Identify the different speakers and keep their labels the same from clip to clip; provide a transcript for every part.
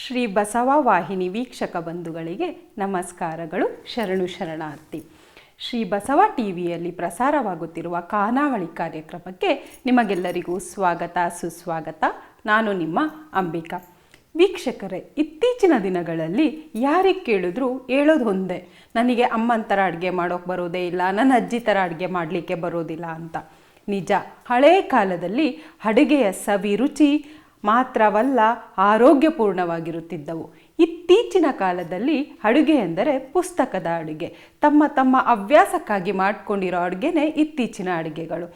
Speaker 1: ಶ್ರೀ ಬಸವ ವಾಹಿನಿ ವೀಕ್ಷಕ ಬಂಧುಗಳಿಗೆ ನಮಸ್ಕಾರಗಳು. ಶರಣು ಶರಣಾರ್ಥಿ. ಶ್ರೀ ಬಸವ ಟಿವಿಯಲ್ಲಿ ಪ್ರಸಾರವಾಗುತ್ತಿರುವ ಖಾನಾವಳಿ ಕಾರ್ಯಕ್ರಮಕ್ಕೆ ನಿಮಗೆಲ್ಲರಿಗೂ ಸ್ವಾಗತ, ಸುಸ್ವಾಗತ. ನಾನು ನಿಮ್ಮ ಅಂಬಿಕಾ. ವೀಕ್ಷಕರೇ, ಇತ್ತೀಚಿನ ದಿನಗಳಲ್ಲಿ ಯಾರಿಗೆ ಕೇಳಿದ್ರು ಹೇಳೋದು ಒಂದೇ, ನನಗೆ ಅಮ್ಮನ ಥರ ಅಡುಗೆ ಮಾಡೋಕ್ಕೆ ಬರೋದೇ ಇಲ್ಲ, ನನ್ನ ಅಜ್ಜಿ ಥರ ಅಡುಗೆ ಮಾಡಲಿಕ್ಕೆ ಬರೋದಿಲ್ಲ ಅಂತ. ನಿಜ, ಹಳೇ ಕಾಲದಲ್ಲಿ ಅಡುಗೆಯ ಸವಿ ರುಚಿ ಮಾತ್ರವಲ್ಲ ಆರೋಗ್ಯಪೂರ್ಣವಾಗಿರುತ್ತಿದ್ದವು. ಇತ್ತೀಚಿನ ಕಾಲದಲ್ಲಿ ಅಡುಗೆ ಎಂದರೆ ಪುಸ್ತಕದ ಅಡುಗೆ. ತಮ್ಮ ತಮ್ಮ ಹವ್ಯಾಸಕ್ಕಾಗಿ ಮಾಡಿಕೊಂಡಿರೋ ಅಡುಗೆನೇ ಇತ್ತೀಚಿನ ಅಡುಗೆಗಳು.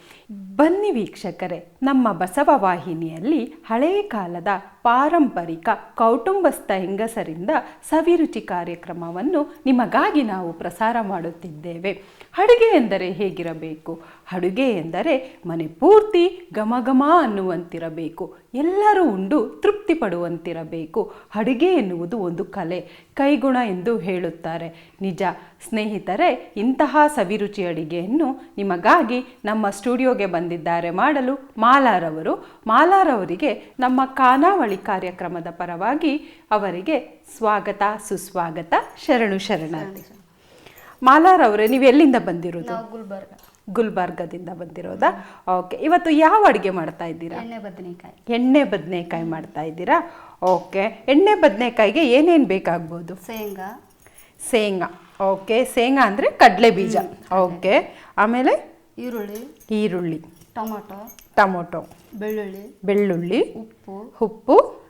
Speaker 1: ಬನ್ನಿ ವೀಕ್ಷಕರೇ, ನಮ್ಮ ಬಸವ ವಾಹಿನಿಯಲ್ಲಿ ಹಳೆಯ ಕಾಲದ ಪಾರಂಪರಿಕ ಕೌಟುಂಬಸ್ಥ ಹೆಂಗಸರಿಂದ ಸವಿರುಚಿ ಕಾರ್ಯಕ್ರಮವನ್ನು ನಿಮಗಾಗಿ ನಾವು ಪ್ರಸಾರ ಮಾಡುತ್ತಿದ್ದೇವೆ. ಅಡುಗೆ ಎಂದರೆ ಹೇಗಿರಬೇಕು? ಅಡುಗೆ ಎಂದರೆ ಮನೆ ಪೂರ್ತಿ ಘಮಘಮ ಅನ್ನುವಂತಿರಬೇಕು. ಎಲ್ಲರೂ ಉಂಡು ತೃಪ್ತಿ ಪಡುವಂತಿರಬೇಕು ಅಡುಗೆ ಎನ್ನುವುದು ಒಂದು ಕಲೆ ಕೈಗುಣ ಎಂದು ಹೇಳುತ್ತಾರೆ. ನಿಜ ಸ್ನೇಹಿತರೆ ಇಂತಹ ಸವಿರುಚಿ ಅಡಿಗೆಯನ್ನು ನಿಮಗಾಗಿ ನಮ್ಮ ಸ್ಟುಡಿಯೋಗೆ ಬಂದಿದ್ದಾರೆ ಮಾಡಲು ಮಾಲಾರವರು ಮಾಲಾರವರಿಗೆ ನಮ್ಮ ಖಾನಾವಳಿ ಕಾರ್ಯಕ್ರಮದ ಪರವಾಗಿ ಅವರಿಗೆ ಸ್ವಾಗತ ಸುಸ್ವಾಗತ ಶರಣು ಶರಣಾರ್ಥಿ. ಮಾಲಾರವರೇ ನೀವು ಎಲ್ಲಿಂದ ಬಂದಿರೋದು?
Speaker 2: ಗುಲ್ಬರ್ಗ.
Speaker 1: ಗುಲ್ಬರ್ಗದಿಂದ ಬಂದಿರೋದಾ? ಓಕೆ ಇವತ್ತು ಯಾವ ಅಡುಗೆ ಮಾಡ್ತಾ ಇದ್ದೀರಾ?
Speaker 2: ಎಣ್ಣೆ ಬದನೆಕಾಯಿ.
Speaker 1: ಎಣ್ಣೆ ಬದನೆಕಾಯಿ ಮಾಡ್ತಾ ಇದ್ದೀರಾ? ಓಕೆ. ಎಣ್ಣೆ ಬದನೆಕಾಯಿಗೆ ಏನೇನು ಬೇಕಾಗ್ಬೋದು?
Speaker 2: ಶೇಂಗಾ.
Speaker 1: ಶೇಂಗಾ. ಓಕೆ. ಶೇಂಗಾ ಅಂದರೆ ಕಡಲೆ ಬೀಜ. ಓಕೆ. ಆಮೇಲೆ
Speaker 2: ಈರುಳ್ಳಿ.
Speaker 1: ಈರುಳ್ಳಿ.
Speaker 2: ಟೊಮೊಟೊ.
Speaker 1: ಟೊಮೊಟೊ.
Speaker 2: ಬೆಳ್ಳುಳ್ಳಿ.
Speaker 1: ಬೆಳ್ಳುಳ್ಳಿ.
Speaker 2: ಉಪ್ಪು.
Speaker 1: ಉಪ್ಪು.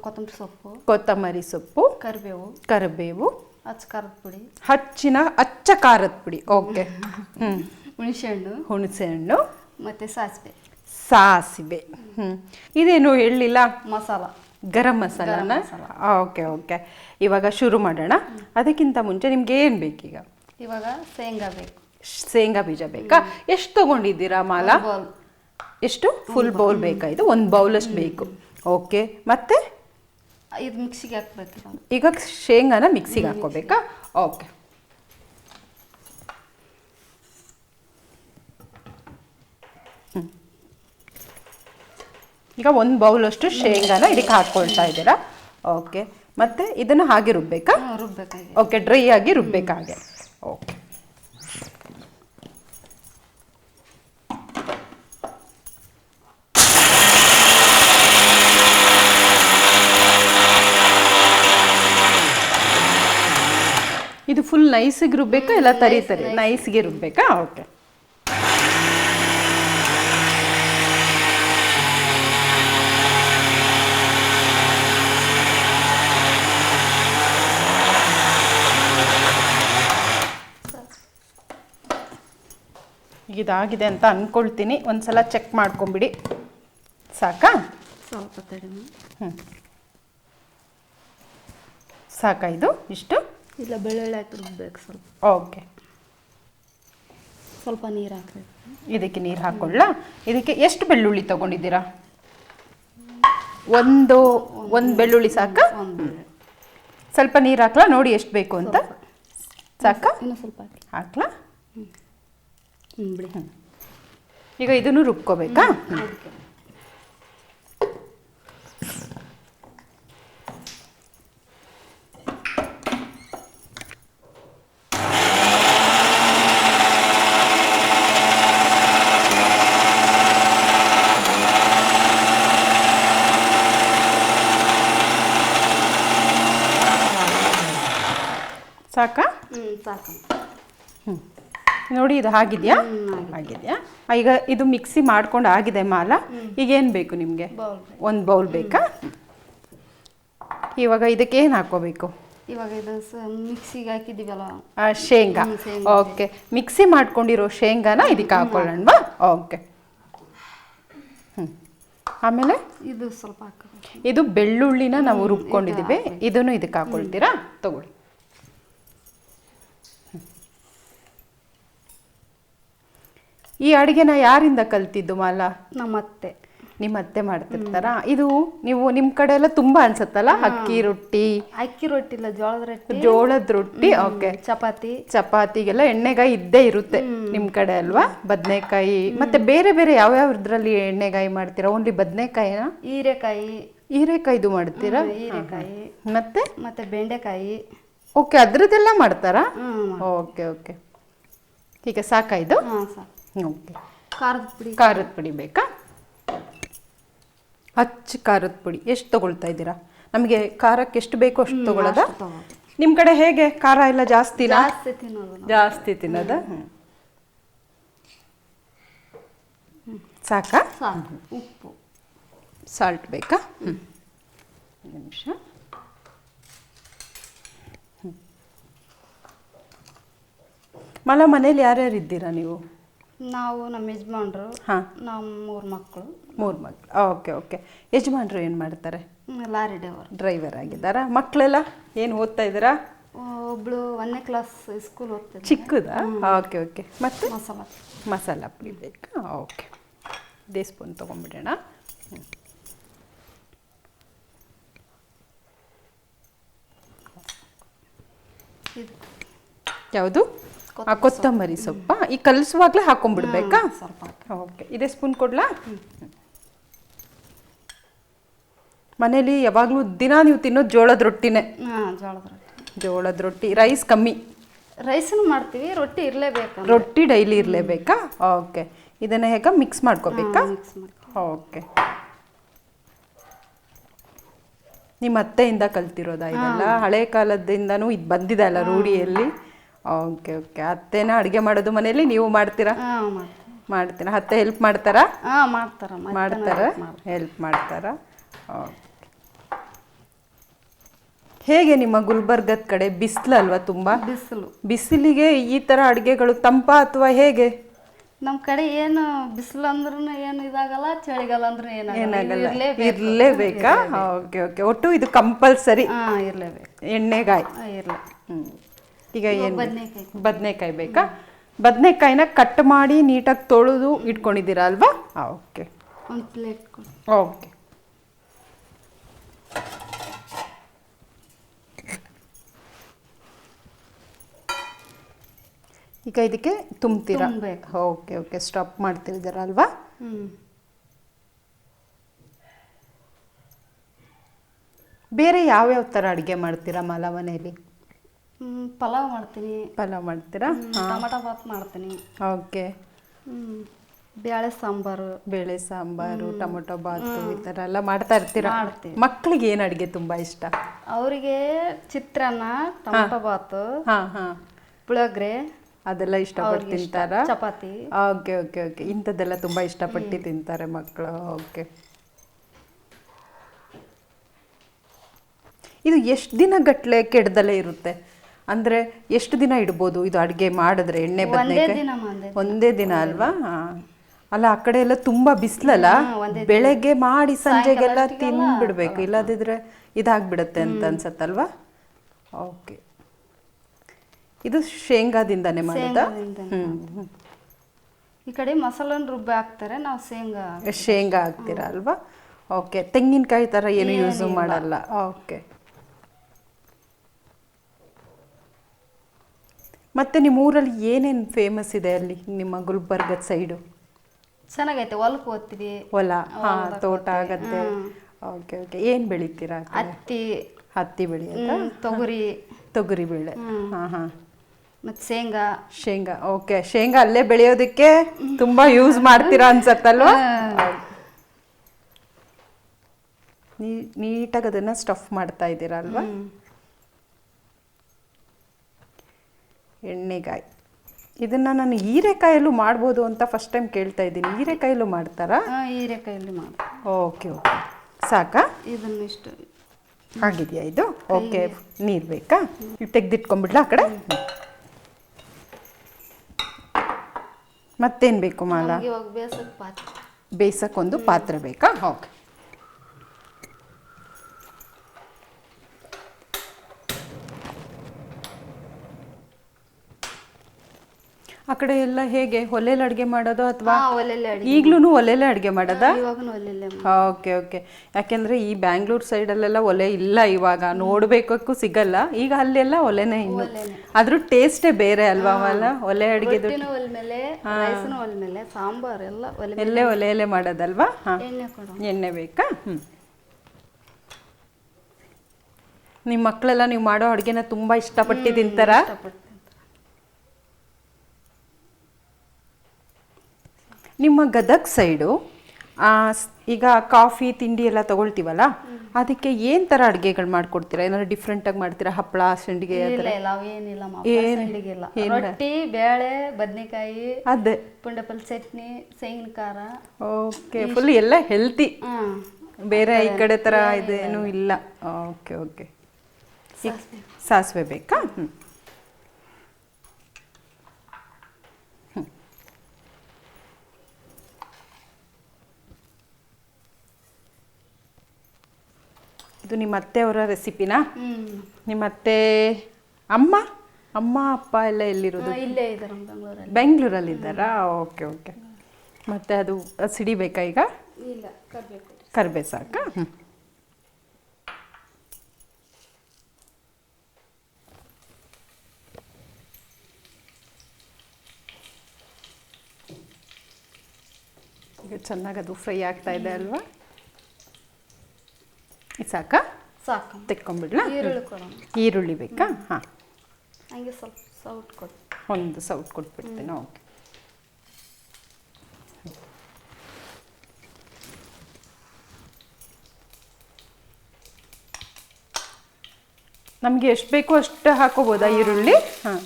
Speaker 2: ಕೊತ್ತಂಬರಿ ಸೊಪ್ಪು.
Speaker 1: ಕೊತ್ತಂಬರಿ ಸೊಪ್ಪು.
Speaker 2: ಕರಿಬೇವು.
Speaker 1: ಕರಿಬೇವು.
Speaker 2: ಹಚ್ಚ ಖಾರದ ಪುಡಿ.
Speaker 1: ಹಚ್ಚಿನ ಅಚ್ಚ ಖಾರದ ಪುಡಿ. ಓಕೆ. ಹ್ಞೂ
Speaker 2: ಹುಣಸೆಹಣ್ಣು.
Speaker 1: ಹುಣಸೆಹಣ್ಣು.
Speaker 2: ಮತ್ತು ಸಾಸಿವೆ.
Speaker 1: ಸಾಸಿವೆ. ಹ್ಞೂ ಇದೇನು ಹೇಳಲಿಲ್ಲ
Speaker 2: ಮಸಾಲ.
Speaker 1: ಗರಂ ಮಸಾಲಾನ? ಓಕೆ ಓಕೆ ಇವಾಗ ಶುರು ಮಾಡೋಣ. ಅದಕ್ಕಿಂತ ಮುಂಚೆ ನಿಮ್ಗೆ ಏನು ಬೇಕೀಗ?
Speaker 2: ಇವಾಗ ಶೇಂಗಾ ಬೇಕು.
Speaker 1: ಶೇಂಗಾ ಬೀಜ ಬೇಕಾ? ಎಷ್ಟು ತಗೊಂಡಿದ್ದೀರಾ ಮಾಲಾ? ಎಷ್ಟು? ಫುಲ್ ಬೌಲ್ ಬೇಕಾ ಇದು? ಒಂದು ಬೌಲಷ್ಟು ಬೇಕು. ಓಕೆ ಮತ್ತೆ?
Speaker 2: ಇದು ಮಿಕ್ಸಿಗೆ ಹಾಕ್ಬೇಕು
Speaker 1: ಈಗ ಶೇಂಗಾನ ಮಿಕ್ಸಿಗೆ ಹಾಕೋಬೇಕಾ ಓಕೆ ಈಗ ಒಂದು ಬೌಲಷ್ಟು ಶೇಂಗಾನ ಇದಕ್ಕೆ ಹಾಕ್ಕೊಳ್ತಾ ಇದ್ದೀರಾ? ಓಕೆ ಮತ್ತೆ ಇದನ್ನು ಹಾಗೆ ರುಬ್ಬೇಕಾ?
Speaker 2: ರುಬ್ಬೇಕಾಗಿ
Speaker 1: ಓಕೆ ಡ್ರೈ ಆಗಿ ರುಬ್ಬೇಕಾಗೆ ಓಕೆ ಇದು ಫುಲ್ ನೈಸಿಗೆ ರುಬ್ಬೇಕಾ? ಇಲ್ಲ ತರಿ ತರಿ? ನೈಸ್ಗೆ ರುಬ್ಬೇಕಾ? ಓಕೆ ಇದಾಗಿದೆ ಅಂತ ಅಂದ್ಕೊಳ್ತೀನಿ ಒಂದ್ಸಲ ಚೆಕ್ ಮಾಡ್ಕೊಂಬಿಡಿ. ಸಾಕಾ?
Speaker 2: ಸ್ವಲ್ಪ
Speaker 1: ಹ್ಞೂ ಸಾಕಾ ಇದು? ಇಷ್ಟು?
Speaker 2: ಇಲ್ಲ ಬೆಳ್ಳುಳ್ಳಿ ಹಾಕಿ ರುಬ್ಬೇಕು ಸ್ವಲ್ಪ.
Speaker 1: ಓಕೆ
Speaker 2: ಸ್ವಲ್ಪ ನೀರು ಹಾಕಬೇಕು.
Speaker 1: ಇದಕ್ಕೆ ನೀರು ಹಾಕೊಳ್ಳ? ಇದಕ್ಕೆ ಎಷ್ಟು ಬೆಳ್ಳುಳ್ಳಿ ತಗೊಂಡಿದ್ದೀರಾ? ಒಂದು ಒಂದು ಬೆಳ್ಳುಳ್ಳಿ ಸಾಕ? ಸ್ವಲ್ಪ ನೀರು ಹಾಕ್ಲಾ? ನೋಡಿ ಎಷ್ಟು ಬೇಕು ಅಂತ. ಸಾಕಾ?
Speaker 2: ಇನ್ನು ಸ್ವಲ್ಪ ಹಾಕಿ.
Speaker 1: ಹಾಕ್ಲಾ?
Speaker 2: ಹ್ಞೂ ಬಿಡಿ
Speaker 1: ಈಗ ಇದನ್ನು ರುಬ್ಕೋಬೇಕಾ?
Speaker 2: ಅದಕ್ಕೆ
Speaker 1: ಸಾಕಾ?
Speaker 2: ಹ್ಞೂ ಸಾಕು
Speaker 1: ನೋಡಿ ಇದು ಆಗಿದೆಯಾ ಆಗಿದೆಯಾ ಈಗ ಇದು ಮಿಕ್ಸಿ ಮಾಡ್ಕೊಂಡು ಆಗಿದೆ ಮಾಲ. ಈಗ ಏನು ಬೇಕು ನಿಮಗೆ? ಒಂದು ಬೌಲ್ ಬೇಕಾ? ಇವಾಗ ಇದಕ್ಕೆ ಏನು ಹಾಕೋಬೇಕು
Speaker 2: ಇವಾಗ ಇದು ಮಿಕ್ಸಿಗೆ ಹಾಕಿದ್ದೀವಲ್ಲ.
Speaker 1: ಶೇಂಗಾ. ಓಕೆ. ಮಿಕ್ಸಿ ಮಾಡ್ಕೊಂಡಿರೋ ಶೇಂಗಾನ ಇದಕ್ಕೆ ಹಾಕೊಳ್ಳೋಣವಾ? ಓಕೆ. ಹ್ಞೂ ಆಮೇಲೆ?
Speaker 2: ಇದು ಸ್ವಲ್ಪ
Speaker 1: ಇದು ಬೆಳ್ಳುಳ್ಳಿನ ನಾವು ರುಬ್ಕೊಂಡಿದ್ದೀವಿ. ಇದನ್ನು ಇದಕ್ಕೆ ಹಾಕೊಳ್ತೀರಾ? ತಗೊಳ್ಳಿ. ಈ ಅಡುಗೆನ ಯಾರಿಂದ ಕಲ್ತಿದ್ದು ಮಾಲ?
Speaker 2: ನಮ್ಮ ಅತ್ತೆ
Speaker 1: ನಿಮ್ಮ ಅತ್ತೆ ಮಾಡ್ತಿರ್ತಾರ ಇದು ನೀವು ನಿಮ್ಮ ಕಡೆ ಎಲ್ಲ ತುಂಬಾ ಅನ್ಸತ್ತಲ್ಲ? ಅಕ್ಕಿ ರೊಟ್ಟಿ?
Speaker 2: ಅಕ್ಕಿ ರೊಟ್ಟಿ ಇಲ್ಲ ಜೋಳದ ರೊಟ್ಟಿ.
Speaker 1: ಜೋಳದ ರೊಟ್ಟಿ? ಓಕೆ.
Speaker 2: ಚಪಾತಿ.
Speaker 1: ಚಪಾತಿಗೆಲ್ಲ ಎಣ್ಣೆಗಾಯಿ ಇದ್ದೇ ಇರುತ್ತೆ ನಿಮ್ ಕಡೆ ಅಲ್ವಾ? ಬದನೆಕಾಯಿ. ಮತ್ತೆ ಬೇರೆ ಬೇರೆ ಯಾವ್ಯಾವ ಇದ್ರಲ್ಲಿ ಎಣ್ಣೆಗಾಯಿ ಮಾಡ್ತೀರಾ? ಓನ್ಲಿ ಬದನೆಕಾಯಿನ?
Speaker 2: ಹೀರೆಕಾಯಿ.
Speaker 1: ಹೀರೆಕಾಯಿದು ಮಾಡ್ತೀರಾ?
Speaker 2: ಹೀರೆಕಾಯಿ.
Speaker 1: ಮತ್ತೆ?
Speaker 2: ಮತ್ತೆ ಬೆಂಡೆಕಾಯಿ.
Speaker 1: ಓಕೆ ಅದ್ರದ್ದೆಲ್ಲ ಮಾಡ್ತಾರಾ? Okay okay. ಈಗ ಸಾಕಾಯ್ದು
Speaker 2: ಹಾಂ ಸಾಕು.
Speaker 1: ಓಕೆ.
Speaker 2: ಖಾರದ ಪುಡಿ.
Speaker 1: ಖಾರದ ಪುಡಿ ಬೇಕಾ? ಹಚ್ಚ ಖಾರದ ಪುಡಿ. ಎಷ್ಟು ತಗೊಳ್ತಾ ಇದ್ದೀರಾ? ನಮಗೆ ಖಾರಕ್ಕೆ ಎಷ್ಟು ಬೇಕೋ ಅಷ್ಟು ತಗೊಳ್ಳೋದ? ನಿಮ್ಮ ಕಡೆ ಹೇಗೆ? ಖಾರ ಎಲ್ಲ ಜಾಸ್ತಿನಾ
Speaker 2: ಜಾಸ್ತಿ ತಿನ್ನೋದು
Speaker 1: ಜಾಸ್ತಿ ತಿನ್ನೋದ? ಸಾಕಾ?
Speaker 2: ಉಪ್ಪು.
Speaker 1: ಸಾಲ್ಟ್ ಬೇಕಾ? ನಿಮಿಷ. ಮಲ ಮನೇಲಿ ಯಾರ್ಯಾರು ಇದ್ದೀರಾ ನೀವು?
Speaker 2: ನಾವು ನಮ್ಮ ಯಜಮಾನ್ರು
Speaker 1: ಹಾಂ.
Speaker 2: ನಮ್ಮ ಮೂರು ಮಕ್ಕಳು.
Speaker 1: ಮೂರು ಮಕ್ಕಳು ಓಕೆ ಓಕೆ. ಯಜಮಾನ್ರು ಏನು ಮಾಡ್ತಾರೆ?
Speaker 2: Lorry driver.
Speaker 1: ಡ್ರೈವರ್ ಆಗಿದ್ದಾರಾ? ಮಕ್ಕಳೆಲ್ಲ ಏನು ಓದ್ತಾ ಇದ್ದೀರಾ?
Speaker 2: ಒಬ್ಳು ಒಂದನೇ ಕ್ಲಾಸ್ ಸ್ಕೂಲ್ ಓದ್ತಾ
Speaker 1: ಚಿಕ್ಕದಾ? Okay okay. ಮತ್ತೆ?
Speaker 2: ಮಸಾಲ.
Speaker 1: ಮಸಾಲ ಪುಡಿ ಬೇಕಾ? ಓಕೆ. ದೇ ಸ್ಪೂನ್
Speaker 2: ತೊಗೊಂಡ್ಬಿಡೋಣ.
Speaker 1: ಯಾವುದು? ಕೊತ್ತಂಬರಿ ಸೊಪ್ಪ? ಈ ಕಲಿಸುವಾಗಲೇ ಹಾಕೊಂಡ್ಬಿಡ್ಬೇಕಾ?
Speaker 2: ಸ್ವಲ್ಪ
Speaker 1: ಓಕೆ ಇದೇ ಸ್ಪೂನ್ ಕೊಡ್ಲಾ? ಮನೇಲಿ ಯಾವಾಗಲೂ ದಿನ ನೀವು ತಿನ್ನೋ ಜೋಳದ ರೊಟ್ಟಿನೇ.
Speaker 2: ಹಾಂ ಜೋಳದ ರೊಟ್ಟಿ.
Speaker 1: ಜೋಳದ ರೊಟ್ಟಿ ರೈಸ್ ಕಮ್ಮಿ.
Speaker 2: ರೈಸನ್ನು ಮಾಡ್ತೀವಿ ರೊಟ್ಟಿ ಇರಲೇಬೇಕು
Speaker 1: ರೊಟ್ಟಿ ಡೈಲಿ ಇರಲೇಬೇಕಾ? ಓಕೆ ಇದನ್ನ ಹೇಗೆ ಮಿಕ್ಸ್ ಮಾಡ್ಕೋಬೇಕಾ?
Speaker 2: ಮಿಕ್ಸ್ ಮಾಡಿ
Speaker 1: ಓಕೆ. ನಿಮ್ಮ ಅತ್ತೆಯಿಂದ ಕಲ್ತಿರೋದಾ ಇದೆಲ್ಲ? ಹಳೆ ಕಾಲದಿಂದನೂ ಇದು ಬಂದಿದೆ ಅಲ್ಲ ರೂಢಿಯಲ್ಲಿ? Okay okay. ಅತ್ತೆನ ಅಡುಗೆ ಮಾಡೋದು ಮನೆಯಲ್ಲಿ ನೀವು ಮಾಡ್ತೀರಾ?
Speaker 2: ಹಾಂ ಮಾಡ್ತೀವಿ.
Speaker 1: ಮಾಡ್ತೀರಾ? ಅತ್ತೆ ಹೆಲ್ಪ್ ಮಾಡ್ತಾರಾ?
Speaker 2: ಹಾಂ ಮಾಡ್ತಾರ.
Speaker 1: ಮಾಡ್ತಾರ? ಹೆಲ್ಪ್ ಮಾಡ್ತಾರ. ಹೇಗೆ ನಿಮ್ಮ ಗುಲ್ಬರ್ಗದ ಕಡೆ ಬಿಸಿಲು ಅಲ್ವಾ ತುಂಬ?
Speaker 2: ಬಿಸಿಲು.
Speaker 1: ಬಿಸಿಲಿಗೆ ಈ ಥರ ಅಡುಗೆಗಳು ತಂಪ ಅಥವಾ ಹೇಗೆ?
Speaker 2: ನಮ್ಮ ಕಡೆ ಏನು ಬಿಸಿಲು ಅಂದ್ರೂ ಏನು ಇದಾಗಲ್ಲ ಚಳಿಗಾಲ ಅಂದ್ರೆ ಏನಾಗಲ್ಲ.
Speaker 1: ಏನಾಗಲ್ಲ.
Speaker 2: ಇರಲೇಬೇಕು.
Speaker 1: Okay okay. ಒಟ್ಟು ಇದು ಕಂಪಲ್ಸರಿ
Speaker 2: ಹಾಂ ಇರಲೇಬೇಕು.
Speaker 1: ಎಣ್ಣೆಗಾಯಿ.
Speaker 2: ಇರಲಿ.
Speaker 1: ಹ್ಮ್. ಈಗ ಏನು?
Speaker 2: ಬದನೆಕಾಯಿ.
Speaker 1: ಬದನೆಕಾಯಿ ಬೇಕಾ? ಬದನೆಕಾಯಿನ ಕಟ್ ಮಾಡಿ ನೀಟಾಗಿ ತೊಳೆದು ಇಟ್ಕೊಂಡಿದ್ದೀರಾ ಅಲ್ವಾ? ಓಕೆ ಓಕೆ ಈಗ ಇದಕ್ಕೆ ತುಂಬ್ತೀರಾ. ಓಕೆ ಓಕೆ ಸ್ಟಾಪ್ ಮಾಡ್ತಿದ್ದೀರಾ ಅಲ್ವಾ? ಬೇರೆ ಯಾವ್ಯಾವ ಥರ ಅಡುಗೆ ಮಾಡ್ತೀರಾ ಮಾಲ ಮನೆಯಲ್ಲಿ?
Speaker 2: ಪಲಾವ್ ಮಾಡ್ತೀನಿ.
Speaker 1: ಪಲಾವ್ ಮಾಡ್ತೀರಾ?
Speaker 2: ಟೊಮಟೊ ಬಾತ್ ಮಾಡ್ತೀನಿ.
Speaker 1: ಓಕೆ.
Speaker 2: ಬೇಳೆ ಸಾಂಬಾರು.
Speaker 1: ಬೇಳೆ ಸಾಂಬಾರು ಟೊಮೊಟೊ ಬಾತು ಈ ಥರ ಎಲ್ಲ ಮಾಡ್ತಾ ಇರ್ತೀರಾ?
Speaker 2: ಮಾಡ್ತೀವಿ.
Speaker 1: ಮಕ್ಕಳಿಗೆ ಏನು ಅಡುಗೆ ತುಂಬ ಇಷ್ಟ?
Speaker 2: ಅವರಿಗೆ ಚಿತ್ರಾನ್ನ ಟೊಮೊಟೊ ಬಾತು
Speaker 1: ಹಾಂ ಹಾಂ.
Speaker 2: ಪುಳಿಯೋಗರೆ
Speaker 1: ಅದೆಲ್ಲ ಇಷ್ಟಪಟ್ಟು ತಿಂತಾರ?
Speaker 2: ಚಪಾತಿ.
Speaker 1: Okay okay okay. ಇಂಥದ್ದೆಲ್ಲ ತುಂಬ ಇಷ್ಟಪಟ್ಟು ತಿಂತಾರೆ ಮಕ್ಕಳು ಓಕೆ. ಇದು ಎಷ್ಟು ದಿನ ಗಟ್ಟಲೆ ಕೆಡ್ದಲೇ ಇರುತ್ತೆ? ಅಂದರೆ ಎಷ್ಟು ದಿನ ಇಡ್ಬೋದು ಇದು ಅಡುಗೆ ಮಾಡಿದ್ರೆ ಎಣ್ಣೆ
Speaker 2: ಒಂದೇ
Speaker 1: ಬದನೆಕಾಯಿ?
Speaker 2: ದಿನ ಒಂದೇ
Speaker 1: ದಿನ. ಅಲ್ವಾ? ಅಲ್ಲ ಆ ಕಡೆ ಎಲ್ಲ ತುಂಬ ಬಿಸಿಲಲ್ಲ? ಬೆಳಗ್ಗೆ ಮಾಡಿ ಸಂಜೆಗೆಲ್ಲ
Speaker 2: ತಿನ್ಬಿಡ್ಬೇಕು.
Speaker 1: ತಿಂದ್ಬಿಡ್ಬೇಕು ಇಲ್ಲದಿದ್ರೆ ಇದಾಗ್ಬಿಡತ್ತೆ ಅಂತ ಅನ್ಸತ್ತಲ್ವಾ? ಓಕೆ. ಇದು ಶೇಂಗಾದಿಂದನೇ ಮಾಡೋದಾ? ಹ್ಞೂ
Speaker 2: ಈ ಕಡೆ ಮಸಾಲನ್ ರುಬ್ಬಿ ಹಾಕ್ತಾರೆ ನಾವು ಶೇಂಗಾ
Speaker 1: ಶೇಂಗಾ ಹಾಕ್ತೀರಾ ಅಲ್ವಾ? ಓಕೆ. ತೆಂಗಿನಕಾಯಿ ಥರ ಏನು ಯೂಸು ಮಾಡಲ್ಲ. ಓಕೆ. ಮತ್ತೆ ನಿಮ್ಮ ಊರಲ್ಲಿ ಏನೇನು ಫೇಮಸ್ ಇದೆ ಅಲ್ಲಿ ನಿಮ್ಮ ಗುಲ್ಬರ್ಗದ ಸೈಡು
Speaker 2: ಚೆನ್ನಾಗೈತೆ ಹೊಲಕ್ಕೆ ಓದ್ತೀವಿ
Speaker 1: ಹೊಲ ಹಾಂ ತೋಟ. ಗದ್ದೆ. ಓಕೆ ಓಕೆ ಏನು ಬೆಳಿತೀರಾ?
Speaker 2: ಹತ್ತಿ.
Speaker 1: ಹತ್ತಿ ಬೆಳೆಯೋದಾ
Speaker 2: ತೊಗರಿ.
Speaker 1: ತೊಗರಿ ಬೆಳೆ. ಹಾಂ ಹಾಂ.
Speaker 2: ಮತ್ತು ಶೇಂಗಾ.
Speaker 1: ಶೇಂಗಾ ಓಕೆ ಶೇಂಗಾ ಅಲ್ಲೇ ಬೆಳೆಯೋದಕ್ಕೆ ತುಂಬಾ ಯೂಸ್ ಮಾಡ್ತೀರಾ ಅನ್ಸತ್ತಲ್ವಾ? ನೀಟಾಗಿ ಅದನ್ನ ಸ್ಟಫ್ ಮಾಡ್ತಾ ಇದ್ದೀರಾ ಅಲ್ವಾ
Speaker 2: ಹ್ಮ್.
Speaker 1: ಎಣ್ಣೆಗಾಯಿ. ಇದನ್ನ ನಾನು ಹೀರೆಕಾಯಲ್ಲೂ ಮಾಡ್ಬೋದು ಅಂತ ಫಸ್ಟ್ ಟೈಮ್ ಕೇಳ್ತಾ ಇದ್ದೀನಿ. ಹೀರೆಕಾಯಲ್ಲೂ ಮಾಡ್ತಾರಾ?
Speaker 2: ಹೀರೆಕಾಯಲ್ಲಿ ಮಾಡಿ
Speaker 1: ಓಕೆ ಓಕೆ ಸಾಕಾ?
Speaker 2: ಇದನ್ನ ಇಷ್ಟು.
Speaker 1: ಆಗಿದೆಯಾ ಇದು? ಓಕೆ ನೀರು ಬೇಕಾ? ಇದು ತೆಗೆದಿಟ್ಕೊಂಬಿಡ್ಲಾ ಆ ಕಡೆ? ಮತ್ತೇನು ಬೇಕು ಮಾಲ?
Speaker 2: ಬೇಸಕ್ಕೆ
Speaker 1: ಬೇಯಿಸಕ್ಕೊಂದು ಪಾತ್ರೆ. ಬೇಕಾ? ಓಕೆ ಕಡೆ ಎಲ್ಲ ಹೇಗೆ? ಒಲೆಯಲ್ಲಿ ಅಡುಗೆ ಮಾಡೋದು ಅಥವಾ
Speaker 2: ಈಗಲೂ ಒಲೆಲ್ಲೇ ಅಡಿಗೆ
Speaker 1: ಈಗ್ಲೂ ಅಡುಗೆ ಮಾಡೋದಾ?
Speaker 2: ಇವಾಗೂ ಒಲೆಲ್ಲೇ
Speaker 1: ಓಕೆ ಓಕೆ. ಯಾಕೆಂದ್ರೆ ಈ ಬ್ಯಾಂಗ್ಳೂರ್ ಸೈಡಲ್ಲೆಲ್ಲ ಒಲೆ ಇಲ್ಲ ಇವಾಗ. ನೋಡ್ಬೇಕಕ್ಕೂ ಸಿಗಲ್ಲ. ಈಗ ಅಲ್ಲೆಲ್ಲ ಒಲೆನೇ ಇನ್ನು. ಅದ್ರ ಟೇಸ್ಟೇ ಬೇರೆ ಅಲ್ವಾ ಅಲ್ಲ ಒಲೆ ಅಡುಗೆದು
Speaker 2: ರೊಟ್ಟಿನೂ ಒಲೆ ಮೇಲೆ ರೈಸ್ನು ಒಲೆ ಮೇಲೆ ಸಾಂಬಾರ್ ಎಲ್ಲ ಒಲೆ ಮೇಲೆ
Speaker 1: ಎಲ್ಲೇ ಒಲೆಯಲ್ಲೇ ಮಾಡೋದಲ್ವಾ? ಹಾಂ.
Speaker 2: ಎಣ್ಣೆ ಕೊಡು
Speaker 1: ಎಣ್ಣೆ ಬೇಕಾ? ಹ್ಞೂ ನಿಮ್ಮ ಮಕ್ಕಳೆಲ್ಲ ನೀವು ಮಾಡೋ ಅಡುಗೆನ ತುಂಬ ಇಷ್ಟಪಟ್ಟು ತಿಂತಾರ? ನಿಮ್ಮ ಗದಗ್ ಸೈಡು ಈಗ ಕಾಫಿ ತಿಂಡಿ ಎಲ್ಲ ತಗೊಳ್ತೀವಲ್ಲ? ಅದಕ್ಕೆ ಏನ್ ತರ ಅಡುಗೆಗಳು ಮಾಡ್ಕೊಡ್ತೀರಾ? ಏನಾದ್ರು ಡಿಫ್ರೆಂಟಾಗಿ ಮಾಡ್ತೀರಾ? ಹಪ್ಪಳ ಸಂಡಿಗೆ
Speaker 2: ಇಲ್ಲ ಇಲ್ಲ ಅವೇನಿಲ್ಲ
Speaker 1: ಏನಿಲ್ಲ.
Speaker 2: ರೊಟ್ಟಿ ಬೇಳೆ ಬದ್ನೆಕಾಯಿ
Speaker 1: ಅದೇ.
Speaker 2: ಪುಂಡಪಲ್ ಚಟ್ನಿ ತೆಂಗಿನ ಖಾರ.
Speaker 1: ಓಕೆ ಫುಲ್ ಎಲ್ಲ ಹೆಲ್ತಿ ಬೇರೆ ಈ ಕಡೆ ಥರ ಇದೇನು ಇಲ್ಲ. Okay okay. ಸಾಸಿವೆ. ಬೇಕಾ? ಹ್ಞೂ ಇದು ನಿಮ್ಮ ಅತ್ತೆಯವರ ರೆಸಿಪಿನಾ? ನಿಮ್ಮ ಅತ್ತೆ ಅಮ್ಮ? ಅಮ್ಮ ಅಪ್ಪ ಎಲ್ಲ ಎಲ್ಲಿರೋದು?
Speaker 2: ಇಲ್ಲೇ ಇದ್ದಾರೆ ಬೆಂಗಳೂರಲ್ಲಿ.
Speaker 1: ಬೆಂಗಳೂರಲ್ಲಿ ಇದ್ದಾರಾ? Okay okay. ಮತ್ತೆ ಅದು ಅದು ಸಿಡಿಬೇಕಾ ಈಗ?
Speaker 2: ಇಲ್ಲ
Speaker 1: ಕರ್ಬೇ ಸಾಕಾ? ಹ್ಞೂ ಈಗ ಚೆನ್ನಾಗಿ ಅದು ಫ್ರೈ ಆಗ್ತಾ ಇದೆ ಅಲ್ವಾ? ಸಾಕಾ?
Speaker 2: ಸಾಕು.
Speaker 1: ತೆಕ್ಕೊಂಬಿಡ್ಲಾ?
Speaker 2: ಈರುಳ್ಳಿ ಕೊಡೋಣ.
Speaker 1: ಈರುಳ್ಳಿ ಬೇಕಾ? ಹಾಂ.
Speaker 2: ಹಂಗೆ ಸ್ವಲ್ಪ ಸೌಟ್ ಕೊಡು.
Speaker 1: ಒಂದು ಸೌಟ್ ಕೊಟ್ಬಿಡ್ತೇನೆ ಓಕೆ. ನಮಗೆ ಎಷ್ಟು ಬೇಕೋ ಅಷ್ಟು ಹಾಕೋಬೋದಾ ಈರುಳ್ಳಿ? ಹಾಂ.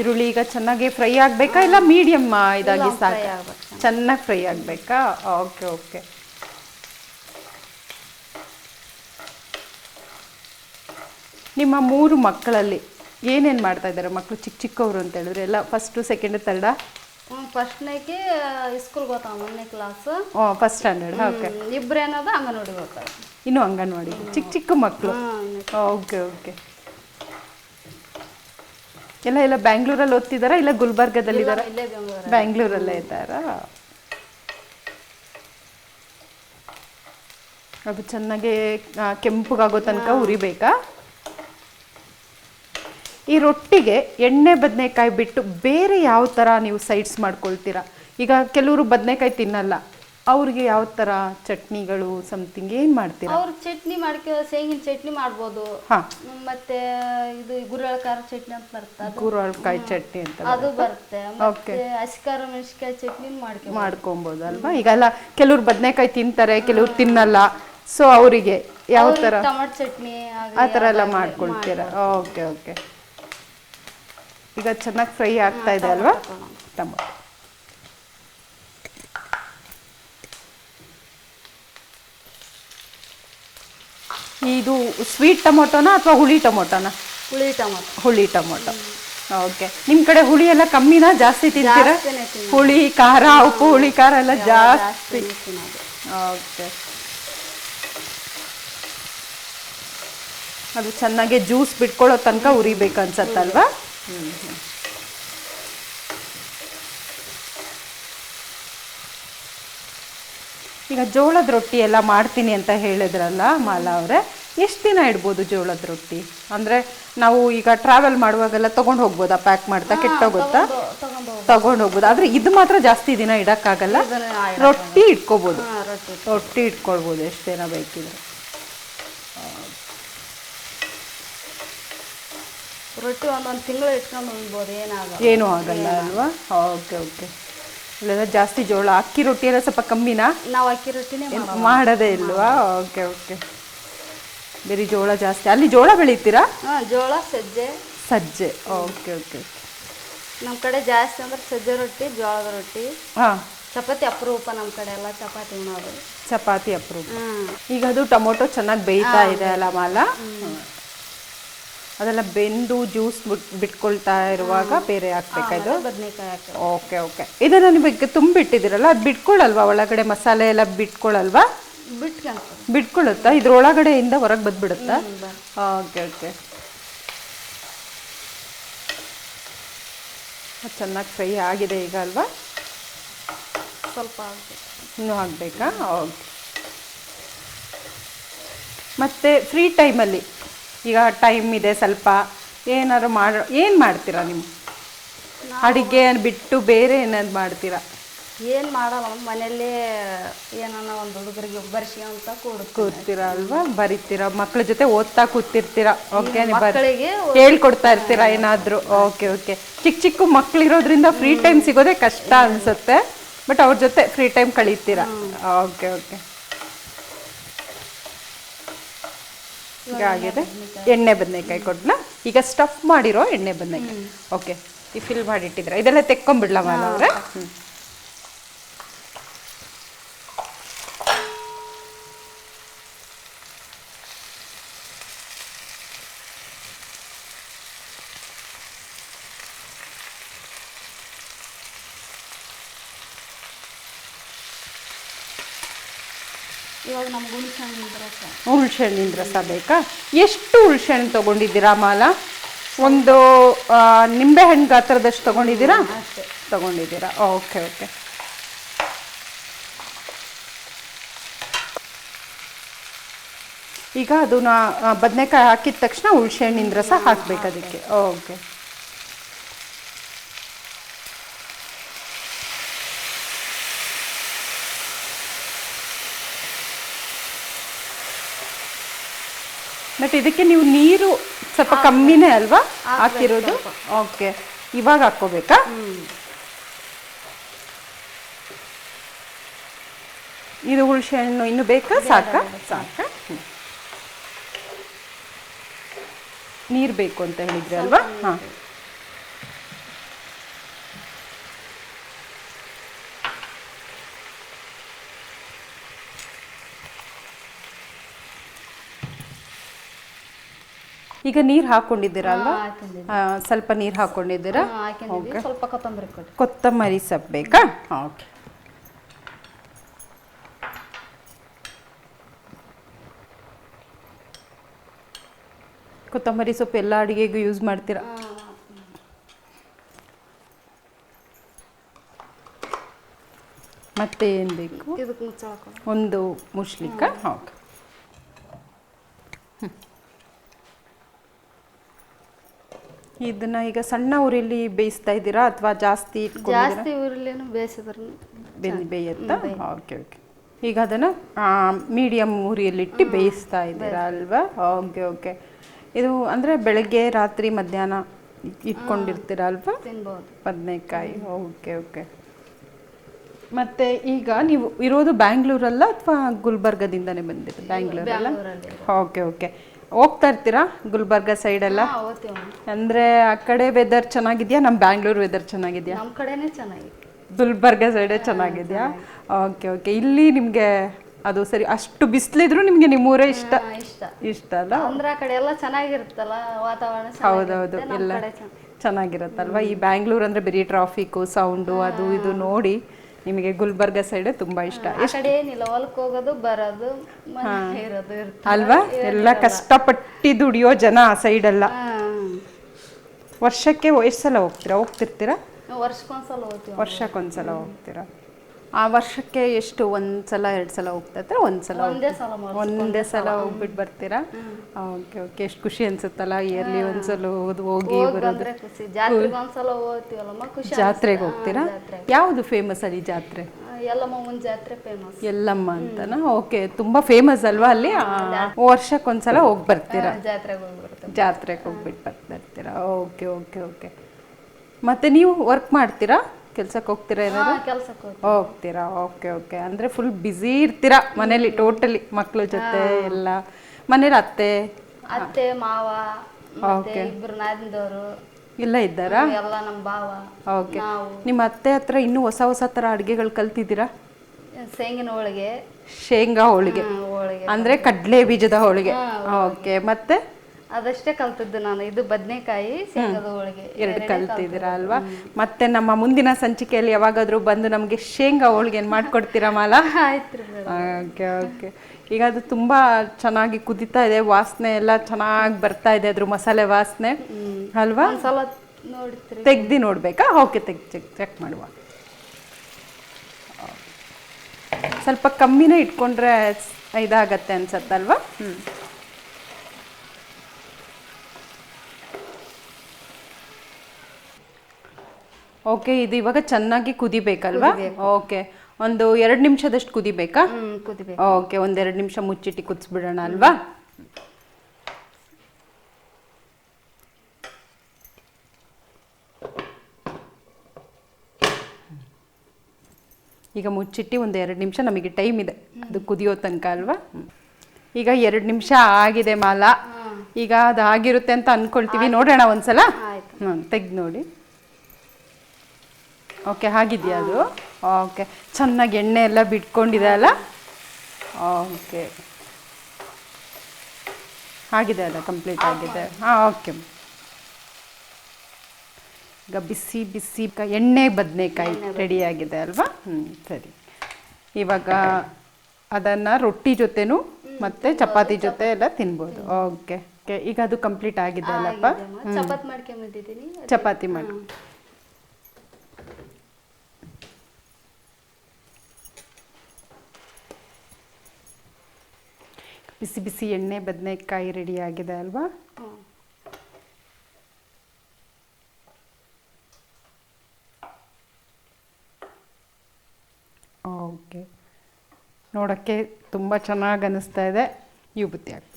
Speaker 1: ಈರುಳ್ಳಿ ಈಗ ಚೆನ್ನಾಗಿ ಫ್ರೈ ಆಗಬೇಕಾ ಇಲ್ಲ ಮೀಡಿಯಮ್ ಇದಾಗಿ ಸಾಕು? ಚೆನ್ನಾಗಿ ಫ್ರೈ ಆಗಬೇಕಾ? Okay okay. ನಿಮ್ಮ ಮೂರು ಮಕ್ಕಳಲ್ಲಿ ಏನೇನು ಮಾಡ್ತಾ ಇದ್ದಾರೆ? ಮಕ್ಕಳು ಚಿಕ್ಕ ಚಿಕ್ಕವರು ಅಂತ ಹೇಳಿದ್ರೆ ಎಲ್ಲ ಫಸ್ಟು ಸೆಕೆಂಡ್ ತರ್ಡ
Speaker 2: ಫಸ್ಟ್ನೇಗೆ ಸ್ಕೂಲ್ಗೆ ಹೋಗ್ತಾವ ಒಂದನೇ ಕ್ಲಾಸ್
Speaker 1: ಫಸ್ಟ್ ಸ್ಟ್ಯಾಂಡರ್ಡ್ ಓಕೆ.
Speaker 2: ಇಬ್ರು ಏನದ ಅಂಗನವಾಡಿಗೆ ಹೋಗ್ತಾರೆ.
Speaker 1: ಇನ್ನು ಅಂಗನವಾಡಿ. ಚಿಕ್ಕ ಚಿಕ್ಕ ಮಕ್ಕಳು ಓಕೆ ಓಕೆ. ಎಲ್ಲ ಎಲ್ಲ ಬ್ಯಾಂಗ್ಳೂರಲ್ಲಿ ಓದ್ತಿದ್ದಾರಾ ಇಲ್ಲ ಗುಲ್ಬರ್ಗದಲ್ಲಿ ಇದ್ದಾರಾ ಬ್ಯಾಂಗ್ಳೂರಲ್ಲೇ ಇದ್ದಾರಾ? ಅದು ಚೆನ್ನಾಗಿ ಕೆಂಪಗಾಗೋ ತನಕ ಉರಿಬೇಕಾ? ಈ ರೊಟ್ಟಿಗೆ ಎಣ್ಣೆ ಬದನೆಕಾಯಿ ಬಿಟ್ಟು ಬೇರೆ ಯಾವ ಥರ ನೀವು ಸೈಡ್ಸ್ ಮಾಡ್ಕೊಳ್ತೀರಾ? ಈಗ ಕೆಲವರು ಬದನೆಕಾಯಿ ತಿನ್ನಲ್ಲ. ಅವ್ರಿಗೆ ಯಾವ ಥರ ಚಟ್ನಿಗಳು ಸಮಥಿಂಗ್ ಏನು ಮಾಡ್ತೀರಾ?
Speaker 2: ಅವ್ರ ಚಟ್ನಿ ಮಾಡ್ಕೊ ಶೇಂಗಿನ ಚಟ್ನಿ ಮಾಡ್ಬೋದು.
Speaker 1: ಹಾಂ.
Speaker 2: ಮತ್ತೆ ಇದು ಗುರೆಳ ಖಾರ ಚಟ್ನಿ ಅಂತ ಬರುತ್ತೆ ಅದು
Speaker 1: ಚಟ್ನಿ ಅಂತ
Speaker 2: ಅದು ಬರುತ್ತೆ. ಮತ್ತೆ ಹಸಿಕಾರ ಮೆಣಸಿಕಾಯಿ ಚಟ್ನಿ ಮಾಡ್ಕೊ
Speaker 1: ಮಾಡ್ಕೊಬೋದು ಅಲ್ವಾ? ಈಗ ಎಲ್ಲ ಕೆಲವ್ರು ಬದನೆಕಾಯಿ ತಿಂತಾರೆ ಕೆಲವ್ರು ತಿನ್ನಲ್ಲ. ಸೊ ಅವರಿಗೆ ಯಾವ ಥರ
Speaker 2: ಟೊಮಟೊ ಚಟ್ನಿ
Speaker 1: ಆ ಥರ ಎಲ್ಲ ಮಾಡ್ಕೊಳ್ತೀರಾ? Okay okay. ಈಗ ಚೆನ್ನಾಗಿ ಫ್ರೈ ಆಗ್ತಾ ಇದೆ ಅಲ್ವಾ? ಟೊಮೊಟೊ ಇದು ಸ್ವೀಟ್ ಟೊಮೊಟೊನಾ ಅಥವಾ ಹುಳಿ ಟೊಮೊಟೊನಾ?
Speaker 2: ಹುಳಿ ಟೊಮೊಟೊ.
Speaker 1: ಹುಳಿ ಟೊಮೊಟೊ. ಓಕೆ. ನಿಮ್ಮ ಕಡೆ ಹುಳಿ ಎಲ್ಲ ಕಮ್ಮಿನಾ? ಜಾಸ್ತಿ ತಿಂತೀರಾ?
Speaker 2: ಜಾಸ್ತಿನೇ ತಿನ್ನೋದು.
Speaker 1: ಹುಳಿ ಖಾರ ಉಪ್ಪು ಹುಳಿ ಖಾರ ಎಲ್ಲ ಜಾಸ್ತಿ
Speaker 2: ತಿನ್ನೋದು.
Speaker 1: ಓಕೆ. ಅದು ಚೆನ್ನಾಗಿ ಜ್ಯೂಸ್ ಬಿಟ್ಕೊಳ್ಳೋ ತನಕ ಉರಿಬೇಕು ಅನ್ಸತ್ತಲ್ವಾ? ಈಗ ಜೋಳದ ರೊಟ್ಟಿ ಎಲ್ಲ ಮಾಡ್ತೀನಿ ಅಂತ ಹೇಳಿದ್ರಲ್ಲ ಮಾಲಾ ಅವರೇ ಎಷ್ಟು ದಿನ ಇಡ್ಬೋದು ಜೋಳದ ರೊಟ್ಟಿ? ಅಂದರೆ ನಾವು ಈಗ ಟ್ರಾವೆಲ್ ಮಾಡುವಾಗೆಲ್ಲ ತೊಗೊಂಡು ಹೋಗ್ಬೋದಾ ಪ್ಯಾಕ್ ಮಾಡ್ತಾ ಕೆಟ್ಟೋಗುತ್ತಾ?
Speaker 2: ತೊಗೊಂಡು
Speaker 1: ಹೋಗ್ಬೋದು. ಆದರೆ ಇದು ಮಾತ್ರ ಜಾಸ್ತಿ ದಿನ ಇಡೋಕ್ಕಾಗಲ್ಲ. ರೊಟ್ಟಿ ಇಟ್ಕೋಬೋದು.
Speaker 2: ರೊಟ್ಟಿ
Speaker 1: ರೊಟ್ಟಿ ಇಟ್ಕೊಳ್ಬೋದು ಎಷ್ಟು ದಿನ ಬೇಕಿದ್ರೆ.
Speaker 2: ರೊಟ್ಟಿ ಒಂದೊಂದು ತಿಂಗಳು ಇಟ್ಕೊಂಡು ಉಣ್ಬೋದು ಏನಾಗಲ್ಲ
Speaker 1: ಏನೂ ಆಗಲ್ಲ ಅಲ್ವಾ? Okay okay. ಇಲ್ಲೆಲ್ಲ ಜಾಸ್ತಿ ಜೋಳ. ಅಕ್ಕಿ ರೊಟ್ಟಿ ಎಲ್ಲ ಸ್ವಲ್ಪ ಕಮ್ಮಿನಾ?
Speaker 2: ನಾವು ಅಕ್ಕಿ ರೊಟ್ಟಿನೇ ಮಾಡೋದು.
Speaker 1: ಇಲ್ವಾ? Okay okay. ಬೇರೆ ಜೋಳ ಜಾಸ್ತಿ. ಅಲ್ಲಿ ಜೋಳ ಬೆಳಿತೀರಾ?
Speaker 2: ಹಾಂ ಜೋಳ ಸಜ್ಜೆ.
Speaker 1: ಸಜ್ಜೆ. ಓಕೆ ಓಕೆ
Speaker 2: ನಮ್ಮ ಕಡೆ ಜಾಸ್ತಿ ಅಂದ್ರೆ ಸಜ್ಜೆ ರೊಟ್ಟಿ ಜೋಳದ ರೊಟ್ಟಿ.
Speaker 1: ಹಾಂ.
Speaker 2: ಚಪಾತಿ ಅಪರೂಪ ನಮ್ಮ ಕಡೆ ಎಲ್ಲ ಚಪಾತಿ ಉಣ್ಣೋದು
Speaker 1: ಚಪಾತಿ
Speaker 2: ಅಪರೂಪ.
Speaker 1: ಈಗ ಅದು ಟೊಮೊಟೊ ಚೆನ್ನಾಗಿ ಬೇಯ್ತಾ ಇದೆ ಅಲ್ಲ ಮಾಲ? ಅದೆಲ್ಲ ಬೆಂದು ಜ್ಯೂಸ್ ಬಿಟ್ಕೊಳ್ತಾ ಇರುವಾಗ ಬೇರೆ ಹಾಕ್ಬೇಕಾಯ್ತು
Speaker 2: ಬದನೆಕಾಯಿ ಹಾಕಿ
Speaker 1: ಓಕೆ ಓಕೆ. ಇದನ್ನ ನಿಮಗೆ ತುಂಬಿಟ್ಟಿದ್ದೀರಲ್ಲ ಅದು ಬಿಟ್ಕೊಳ್ಳಲ್ವಾ? ಒಳಗಡೆ ಮಸಾಲೆ ಎಲ್ಲ ಬಿಟ್ಕೊಳ್ಳಲ್ವಾ?
Speaker 2: ಬಿಟ್ಕೊಳ್ಳುತ್ತಾ
Speaker 1: ಬಿಟ್ಕೊಳ್ಳುತ್ತಾ? ಇದ್ರೊಳಗಡೆಯಿಂದ ಹೊರಗೆ ಬಂದ್ಬಿಡುತ್ತಾ? Okay okay. ಚೆನ್ನಾಗಿ ಫ್ರೈ ಆಗಿದೆ ಈಗ ಅಲ್ವಾ?
Speaker 2: ಸ್ವಲ್ಪ ಇನ್ನು
Speaker 1: ಇನ್ನೂ ಆಗಬೇಕಾ? ಓಕೆ. ಮತ್ತು ಫ್ರೀ ಟೈಮಲ್ಲಿ ಈಗ ಟೈಮ್ ಇದೆ ಸ್ವಲ್ಪ. ಏನಾದ್ರು ಮಾಡೋ ಏನು ಮಾಡ್ತೀರಾ ನೀವು? ಅಡಿಗೆ ಬಿಟ್ಟು ಬೇರೆ ಏನಾದ್ರು ಮಾಡ್ತೀರಾ?
Speaker 2: ಏನು ಮಾಡಲ್ಲ ಮನೆಯಲ್ಲೇ ಏನನ್ನ ಒಂದು ಹುಡುಗರಿಗೆ ಬರ್ಸಿ ಅಂತ ಕೂಡ
Speaker 1: ಕೂರ್ತೀರಾ ಅಲ್ವಾ? ಬರಿತೀರಾ? ಮಕ್ಳ ಜೊತೆ ಓದ್ತಾ ಕೂತಿರ್ತೀರಾ? ಓಕೆ
Speaker 2: ಮಕ್ಕಳಿಗೆ
Speaker 1: ಹೇಳ್ಕೊಡ್ತಾ ಇರ್ತೀರಾ ಏನಾದ್ರು? ಓಕೆ ಓಕೆ ಚಿಕ್ಕ ಚಿಕ್ಕ ಮಕ್ಳು ಇರೋದ್ರಿಂದ ಫ್ರೀ ಟೈಮ್ ಸಿಗೋದೇ ಕಷ್ಟ ಅನ್ಸುತ್ತೆ. ಬಟ್ ಅವ್ರ ಜೊತೆ ಫ್ರೀ ಟೈಮ್ ಕಳೀತೀರಾ? ಓಕೆ ಓಕೆ ಈಗ ಆಗಿದೆ. ಎಣ್ಣೆ ಬದನೆಕಾಯಿ ಕೊಡ್ಲ ಈಗ ಸ್ಟಫ್ ಮಾಡಿರೋ ಎಣ್ಣೆ ಬದನೆಕಾಯಿ ಓಕೆ ಈ ಫಿಲ್ ಮಾಡಿಟ್ಟಿದ್ರೆ ಇದೆಲ್ಲ ತೆಕ್ಕೊಂಬಿಡ್ಲಾ ಮಾಲ ಅವ್ರೆ? ಹ್ಮ್
Speaker 2: ಇವಾಗ ನಮ್ಗೆ ಹುಣ್ಸೆಹಣ್ಣು
Speaker 1: ಹಣ್ಣಿನ ರಸ ಬೇಕಾ? ಎಷ್ಟು ಹುಳ್ಸೆಹಣ್ಣು ತೊಗೊಂಡಿದ್ದೀರಾ ಮಾಲ? ಒಂದು ನಿಂಬೆ ನಿಂಬೆಹಣ್ಣು ಗಾತ್ರದಷ್ಟು ತೊಗೊಂಡಿದ್ದೀರಾ? ತೊಗೊಂಡಿದ್ದೀರಾ? Okay okay. ಈಗ ಅದನ್ನ ಬದನೆಕಾಯಿ ಹಾಕಿದ ತಕ್ಷಣ ಹುಳ್ಸೆಹಣ್ಣಿನ ರಸ ಹಾಕ್ಬೇಕು ಅದಕ್ಕೆ. ಓಕೆ. ಬಟ್ ಇದಕ್ಕೆ ನೀವು ನೀರು ಸ್ವಲ್ಪ ಕಮ್ಮಿನೇ ಅಲ್ವಾ? ಹಾಕಿರೋದು? ಓಕೆ ಇವಾಗ ಹಾಕೋಬೇಕಾ ಇದು ಹುಳ್ಸೆ ಹಣ್ಣು ಇನ್ನು ಬೇಕಾ? ಸಾಕಾ? ಸಾಕಾ. ನೀರು ಬೇಕು ಅಂತ ಹೇಳಿದ್ರಿ ಅಲ್ವಾ? ಹಾಂ. ಈಗ ನೀರು ಹಾಕೊಂಡಿದ್ದೀರಾ ಅಲ್ವಾ? ಸ್ವಲ್ಪ ನೀರು ಹಾಕೊಂಡಿದ್ದೀರಾ?
Speaker 2: ಸ್ವಲ್ಪ ಕೊತ್ತಂಬರಿ ಕೊಡಿ.
Speaker 1: ಕೊತ್ತಂಬರಿ ಸೊಪ್ಪು ಬೇಕಾ? ಓಕೆ. ಕೊತ್ತಂಬರಿ ಸೊಪ್ಪು ಎಲ್ಲ ಅಡುಗೆಗೂ ಯೂಸ್ ಮಾಡ್ತೀರಾ? ಮತ್ತೆ ಏನು ಬೇಕು? ಒಂದು ಮುಸ್ಲಿಕ್ಕ ಓಕೆ. ಇದನ್ನ ಈಗ ಸಣ್ಣ ಉರಿಲಿ ಬೇಯಿಸ್ತಾ ಇದ್ದೀರಾ ಅಥವಾ ಜಾಸ್ತಿ
Speaker 2: ಜಾಸ್ತಿ ಉರಿಲೇನು ಬೇಯಿಸಿದ್ರು
Speaker 1: ಬೆಂದು ಬೇಯುತ್ತಾ? ಓಕೆ ಓಕೆ ಈಗ ಅದನ್ನು ಮೀಡಿಯಮ್ ಉರಿಯಲ್ಲಿಟ್ಟು ಬೇಯಿಸ್ತಾ ಇದ್ದೀರಾ ಅಲ್ವಾ? ಓಕೆ ಓಕೆ ಇದು ಅಂದರೆ ಬೆಳಗ್ಗೆ ರಾತ್ರಿ ಮಧ್ಯಾಹ್ನ ಇಟ್ಕೊಂಡಿರ್ತೀರಾ ಅಲ್ವಾ? ಬದನೆಕಾಯಿ. ಓಕೆ ಓಕೆ ಮತ್ತೆ ಈಗ ನೀವು ಇರೋದು ಬ್ಯಾಂಗ್ಳೂರಲ್ಲ ಅಥವಾ ಗುಲ್ಬರ್ಗದಿಂದನೇ ಬಂದಿದ್ದು ಬ್ಯಾಂಗ್ಳೂರಲ್ಲ? ಓಕೆ ಓಕೆ ಹೋಗ್ತಾ ಇರ್ತೀರಾ ಗುಲ್ಬರ್ಗ ಸೈಡೆಲ್ಲ
Speaker 2: ಎಲ್ಲ?
Speaker 1: ಅಂದ್ರೆ ಆ ಕಡೆ ವೆದರ್ ಚೆನ್ನಾಗಿದ್ಯಾ? ನಮ್ಮ ಬ್ಯಾಂಗ್ಳೂರ್ ವೆದರ್ ಚೆನ್ನಾಗಿದ್ಯಾ?
Speaker 2: ನಮ್ಮ ಕಡೆನೇ ಚೆನ್ನಾಗಿದೆ
Speaker 1: ಗುಲ್ಬರ್ಗ ಸೈಡ್ ಚೆನ್ನಾಗಿದ್ಯಾ? ಓಕೆ ಓಕೆ ಇಲ್ಲಿ ನಿಮಗೆ ಅದು ಸರಿ ಅಷ್ಟು ಬಿಸಿಲಿದ್ರು ನಿಮಗೆ ನಿಮ್ಮೂರೇ ಇಷ್ಟ?
Speaker 2: ಇಷ್ಟ.
Speaker 1: ಇಷ್ಟ ಅಲ್ಲ?
Speaker 2: ಅಂದ್ರೆ ಆ ಕಡೆ ಎಲ್ಲ ಚೆನ್ನಾಗಿರುತ್ತಲ್ಲ ವಾತಾವರಣ
Speaker 1: ಹೌದೌದು. ಎಲ್ಲ ಚೆನ್ನಾಗಿರುತ್ತಲ್ವಾ? ಈ ಬ್ಯಾಂಗ್ಳೂರ್ ಅಂದ್ರೆ ಬರೀ ಟ್ರಾಫಿಕ್ಕು ಸೌಂಡು ಅದು ಇದು ನೋಡಿ. ನಿಮಗೆ ಗುಲ್ಬರ್ಗ ಸೈಡ್ ತುಂಬಾ ಇಷ್ಟ.
Speaker 2: ಕಡೆ ಏನಿಲ್ಲ ಹೊಲಕ್ಕೆ ಹೋಗೋದು ಬರೋದು ಮನೆ ಇರೋದು ಇರ್ತದೆ.
Speaker 1: ಅಲ್ವಾ? ಎಲ್ಲ ಕಷ್ಟಪಟ್ಟು ದುಡಿಯೋ ಜನ ಆ ಸೈಡ್ ಎಲ್ಲ ವರ್ಷಕ್ಕೆ ಎಷ್ಟು ಸಲ ಹೋಗ್ತೀರಾ? ಹೋಗ್ತಿರ್ತೀರಾ?
Speaker 2: ವರ್ಷಕ್ಕೊಂದ್ಸಲ ಹೋಗ್ತೀವಿ.
Speaker 1: ವರ್ಷಕ್ಕೊಂದ್ಸಲ ಹೋಗ್ತೀರಾ? ಆ ವರ್ಷಕ್ಕೆ ಎಷ್ಟು? ಒಂದ್ಸಲ ಎರಡು ಸಲ ಹೋಗ್ತಾ ಒಂದು ಒಂದ್ಸಲ
Speaker 2: ಒಂದೇ ಸಲ
Speaker 1: ಒಂದೇ ಸಲ ಹೋಗ್ಬಿಟ್ಟು ಬರ್ತೀರಾ? Okay okay. ಎಷ್ಟು ಖುಷಿ ಅನ್ಸುತ್ತಲ್ಲ ಇಯರ್ಲಿ ಒಂದ್ಸಲ ಹೋಗಿ ಬರೋದು.
Speaker 2: ಜಾತ್ರೆಗೆ
Speaker 1: ಹೋಗ್ತೀರಾ? ಯಾವುದು ಫೇಮಸ್ ಅಲ್ಲಿ ಜಾತ್ರೆ?
Speaker 2: ಎಲ್ಲಮ್ಮ
Speaker 1: ಅಂತನಾ? ಓಕೆ ತುಂಬಾ ಫೇಮಸ್ ಅಲ್ವಾ ಅಲ್ಲಿ? ಆ, ವರ್ಷಕ್ಕೊಂದ್ಸಲ ಹೋಗಿ ಬರ್ತೀರಾ?
Speaker 2: ಜಾತ್ರೆಗೆ
Speaker 1: ಹೋಗ್ಬಿಟ್ಟು ಬರ್ತಾ ಇರ್ತೀರಾ ಓಕೆ ಓಕೆ ಓಕೆ. ಮತ್ತೆ ನೀವು ವರ್ಕ್ ಮಾಡ್ತೀರಾ? ಕೆಲ್ಸಕ್ಕೆ ಹೋಗ್ತೀರಾ ಏನಾದ್ರು?
Speaker 2: ಕೆಲ್ಸಕ್ಕೆ
Speaker 1: ಹೋಗ್ತೀರಾ? Okay okay. ಅಂದ್ರೆ ಫುಲ್ ಬ್ಯುಸಿ ಇರ್ತೀರಾ ಮನೇಲಿ ಟೋಟಲಿ ಮಕ್ಳ ಜೊತೆ ಎಲ್ಲ? ಮನೇಲಿ ಅತ್ತೆ?
Speaker 2: ಅತ್ತೆ ಮಾವ ಮತ್ತೆ ಇಬ್ರು
Speaker 1: ಎಲ್ಲ ಇದ್ದಾರಾ?
Speaker 2: ಎಲ್ಲ ನಮ್ಮ ಭಾವ
Speaker 1: ಓಕೆ.
Speaker 2: ನಾವು.
Speaker 1: ನಿಮ್ಮ ಅತ್ತೆ ಹತ್ರ ಇನ್ನೂ ಹೊಸ ಹೊಸ ಥರ ಅಡುಗೆಗಳು ಕಲ್ತಿದ್ದೀರಾ?
Speaker 2: ಶೇಂಗಿನ ಹೋಳಿಗೆ.
Speaker 1: ಶೇಂಗಾ ಹೋಳಿಗೆ.
Speaker 2: ಹ್ಮ್, ಹೋಳಿಗೆ.
Speaker 1: ಅಂದ್ರೆ ಕಡಲೆ ಬೀಜದ ಹೋಳಿಗೆ. ಓಕೆ. ಮತ್ತೆ?
Speaker 2: ಅದಷ್ಟೇ ಕಲ್ತಿದ್ದು ನಾನು. ಇದು ಬದನೆಕಾಯಿ ಶೇಂಗದ ಹೋಳಿಗೆ.
Speaker 1: ಎರಡು ಕಲ್ತಿದ್ದೀರಾ ಅಲ್ವಾ? ಮತ್ತೆ ನಮ್ಮ ಮುಂದಿನ ಸಂಚಿಕೆಯಲ್ಲಿ ಯಾವಾಗಾದ್ರೂ ಬಂದು ನಮಗೆ ಶೇಂಗಾ ಹೋಳಿಗೆ ಮಾಡ್ಕೊಡ್ತೀರಾ ಮಾಲ?
Speaker 2: ಆಯ್ತು
Speaker 1: ಓಕೆ ಓಕೆ. ಈಗ ಅದು ತುಂಬ ಚೆನ್ನಾಗಿ ಕುದಿತಾ ಇದೆ. ವಾಸನೆ ಎಲ್ಲ ಚೆನ್ನಾಗಿ ಬರ್ತಾ ಇದೆ ಅದ್ರ ಮಸಾಲೆ ವಾಸನೆ. ಅಲ್ವಾ?
Speaker 2: ಸಲ ನೋಡಿ
Speaker 1: ತೆಗ್ದು ನೋಡ್ಬೇಕಾ? ಓಕೆ ತೆಗ್ ಚೆಕ್ ಚೆಕ್ ಮಾಡುವ. ಸ್ವಲ್ಪ ಕಮ್ಮಿನೇ ಇಟ್ಕೊಂಡ್ರೆ ಇದಾಗತ್ತೆ ಅನ್ಸತ್ತಲ್ವಾ? ಹ್ಞೂ ಓಕೆ ಇದು ಇವಾಗ ಚೆನ್ನಾಗಿ ಕುದಿಬೇಕಲ್ವಾ? ಓಕೆ ಒಂದು ಎರಡು ನಿಮಿಷದಷ್ಟು ಕುದಿಬೇಕಾ?
Speaker 2: ಕುದಿಬೇಕು.
Speaker 1: ಓಕೆ ಒಂದೆರಡು ನಿಮಿಷ ಮುಚ್ಚಿಟ್ಟು ಕುದಿಸ್ಬಿಡೋಣ ಅಲ್ವಾ? ಈಗ ಮುಚ್ಚಿಟ್ಟು ಒಂದು ಎರಡು ನಿಮಿಷ ನಮಗೆ ಟೈಮ್ ಇದೆ. ಅದು ಕುದಿಯೋ ತನಕ ಅಲ್ವಾ? ಈಗ ಎರಡು ನಿಮಿಷ ಆಗಿದೆ ಮಾಲಾ. ಈಗ ಅದು ಆಗಿರುತ್ತೆ ಅಂತ ಅನ್ಕೊಳ್ತೀವಿ. ನೋಡೋಣ ಒಂದ್ಸಲ. ತೆಗ್ದು ನೋಡಿ. ಓಕೆ ಹಾಗಿದೆಯಾ ಅದು? ಓಕೆ ಚೆನ್ನಾಗಿ ಎಣ್ಣೆ ಎಲ್ಲ ಬಿಟ್ಕೊಂಡಿದೆ ಅಲ್ಲ? ಓಕೆ ಆಗಿದೆ ಅಲ್ಲ ಕಂಪ್ಲೀಟ್ ಆಗಿದೆ. ಹಾಂ ಓಕೆ ಈಗ ಬಿಸಿ ಬಿಸಿ ಕಾಯಿ ಎಣ್ಣೆ ಬದನೆಕಾಯಿ ರೆಡಿ ಆಗಿದೆ ಅಲ್ವಾ? ಹ್ಞೂ ಸರಿ. ಇವಾಗ ಅದನ್ನು ರೊಟ್ಟಿ ಜೊತೆನೂ ಮತ್ತು ಚಪಾತಿ ಜೊತೆ ಎಲ್ಲ ತಿನ್ಬೋದು. ಓಕೆ ಓಕೆ ಈಗ ಅದು ಕಂಪ್ಲೀಟ್ ಆಗಿದೆ ಅಲ್ಲಪ್ಪ
Speaker 2: ಚಪಾತಿ
Speaker 1: ಮಾಡಿ. ಬಿಸಿ ಬಿಸಿ ಎಣ್ಣೆ, ಬದನೆಕಾಯಿ ರೆಡಿ ಆಗಿದೆ ಅಲ್ವಾ? ಓಕೆ ನೋಡೋಕ್ಕೆ ತುಂಬ ಚೆನ್ನಾಗಿ ಅನ್ನಿಸ್ತಾ ಇದೆ. ವಿಭೂತಿ ಹಾಕ್ಬೇಕು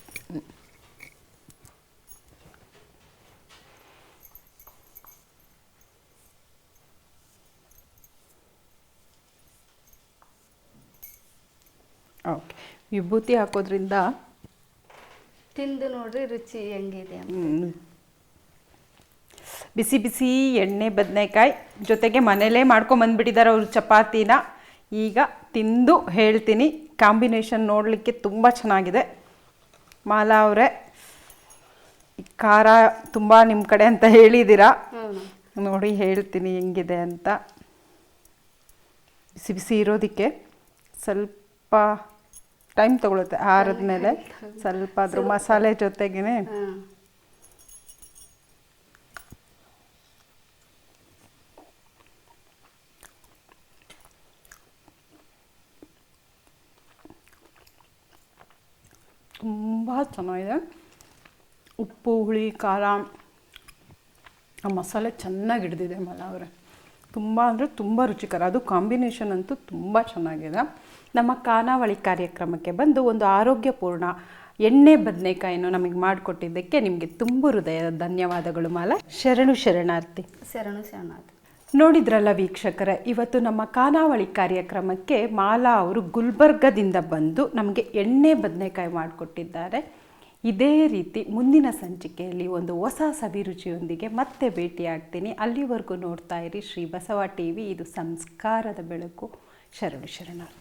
Speaker 1: ಓಕೆ ವಿಭೂತಿ ಹಾಕೋದ್ರಿಂದ
Speaker 2: ತಿಂದು ನೋಡ್ರಿ ರುಚಿ ಹೆಂಗಿದೆ
Speaker 1: ಬಿಸಿ ಬಿಸಿ ಎಣ್ಣೆ ಬದನೆಕಾಯಿ ಜೊತೆಗೆ ಮನೇಲೇ ಮಾಡ್ಕೊಂಬಂದ್ಬಿಟ್ಟಿದ್ದಾರೆ ಅವರು ಚಪಾತಿನ. ಈಗ ತಿಂದು ಹೇಳ್ತೀನಿ ಕಾಂಬಿನೇಷನ್ ನೋಡಲಿಕ್ಕೆ ತುಂಬ ಚೆನ್ನಾಗಿದೆ. ಮಾಲಾ ಅವರೇ ಖಾರ ತುಂಬ ನಿಮ್ಮ ಕಡೆ ಅಂತ ಹೇಳಿದ್ದೀರಾ ನೋಡಿ ಹೇಳ್ತೀನಿ ಹೆಂಗಿದೆ ಅಂತ. ಬಿಸಿ ಬಿಸಿ ಇರೋದಕ್ಕೆ ಸ್ವಲ್ಪ ಟೈಮ್ ತಗೊಳುತ್ತೆ ಮೇಲೆ. ಸ್ವಲ್ಪ ಅದ್ರ ಮಸಾಲೆ ಜೊತೆಗೇ ತುಂಬ ಚೆನ್ನಾಗಿದೆ. ಉಪ್ಪು ಹುಳಿ ಖಾರ. ಆ ಮಸಾಲೆ ಚೆನ್ನಾಗಿ ಹಿಡ್ದಿದೆ ಮಲ ಅವರೇ ತುಂಬ ಅಂದರೆ ತುಂಬ ರುಚಿಕರ. ಅದು ಕಾಂಬಿನೇಷನ್ ಅಂತೂ ತುಂಬ ಚೆನ್ನಾಗಿದೆ. ನಮ್ಮ ಖಾನಾವಳಿ ಕಾರ್ಯಕ್ರಮಕ್ಕೆ ಬಂದು ಒಂದು ಆರೋಗ್ಯಪೂರ್ಣ ಎಣ್ಣೆ ಬದನೆಕಾಯನ್ನು ನಮಗೆ ಮಾಡಿಕೊಟ್ಟಿದ್ದಕ್ಕೆ ನಿಮಗೆ ತುಂಬ ಹೃದಯದ ಧನ್ಯವಾದಗಳು ಮಾಲ. ಶರಣು ಶರಣಾರ್ಥಿ.
Speaker 2: ಶರಣು ಶರಣಾರ್ಥಿ.
Speaker 1: ನೋಡಿದ್ರಲ್ಲ ವೀಕ್ಷಕರ ಇವತ್ತು ನಮ್ಮ ಖಾನಾವಳಿ ಕಾರ್ಯಕ್ರಮಕ್ಕೆ ಮಾಲಾ ಅವರು ಗುಲ್ಬರ್ಗದಿಂದ ಬಂದು ನಮಗೆ ಎಣ್ಣೆ ಬದನೆಕಾಯಿ ಮಾಡಿಕೊಟ್ಟಿದ್ದಾರೆ. ಇದೇ ರೀತಿ ಮುಂದಿನ ಸಂಚಿಕೆಯಲ್ಲಿ ಒಂದು ಹೊಸ ಸವಿರುಚಿಯೊಂದಿಗೆ ಮತ್ತೆ ಭೇಟಿಯಾಗ್ತೀನಿ. ಅಲ್ಲಿವರೆಗೂ ನೋಡ್ತಾ ಇರಿ ಶ್ರೀ ಬಸವ ಟಿ ವಿ ಇದು ಸಂಸ್ಕಾರದ ಬೆಳಕು. ಶರಣು ಶರಣಾರ್ಥಿ.